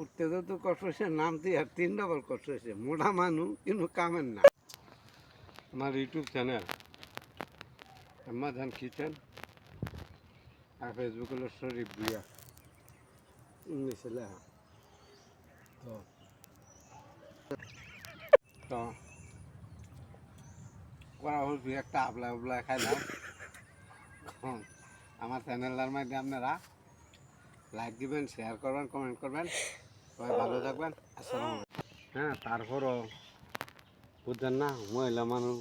উঠতে তো তো কষ্ট হয়েছে নামতে আর তিন ডবল কষ্ট হয়েছে। মোটা মানুষ কিন্তু কামেন না। আমার ইউটিউব চ্যানেল আমাজন কিচেন আর ফেসবুক হলো শরীফ বুয়া ইংলিশে লেখা তো তো করা হল একটা আবলা আবলা খাইলাম আমার চ্যানেলটার মধ্যে আপনারা লাইক দিবেন শেয়ার করবেন কমেন্ট করবেন। হ্যাঁ তারপরও বুঝছেন না, মহিলা মানুষ,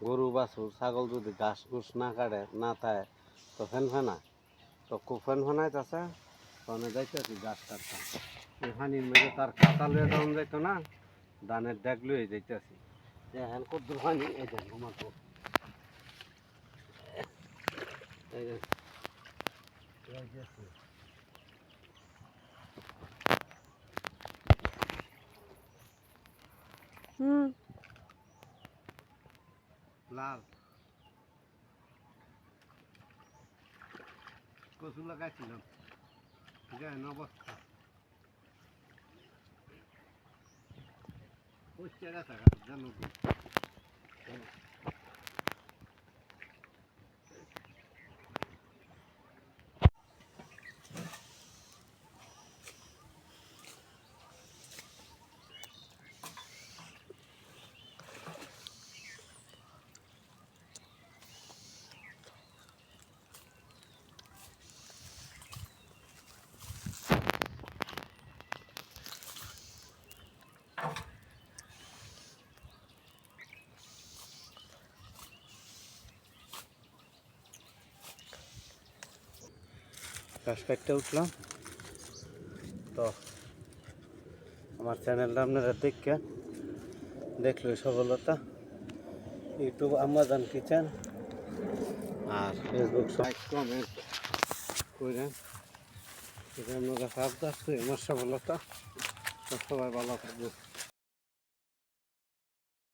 গরু, বাছুর, ছাগল যদি ঘাস ঘুষ না কাটে, না থাকে তো ফেন ফেনা তো খুব ফেন ফেনাইতেছে তখন যাইতেছি গাছ কাটতাম হানির মধ্যে তার কাঁচা লুয়ে দাম যাইতো না, ধানের ডেক লুয়ে যাইতেছি এখন কত হানি এই দেন ঘুমার এই যে যাইতেছি লাল। কচু লাগাইছিলাম। যায় অবস্থা পচে গেছে জানো ঘাস কাটতে উঠলাম। তো আমার চ্যানেলটা আপনারা দেখেন দেখলে সফলতা। ইউটিউব, আমাজন কিচেন আর ফেসবুক লাইক কমেন্ট করেন এটা আপনারা সাবধান আমার সফলতা। সবাই ভালো থাকবে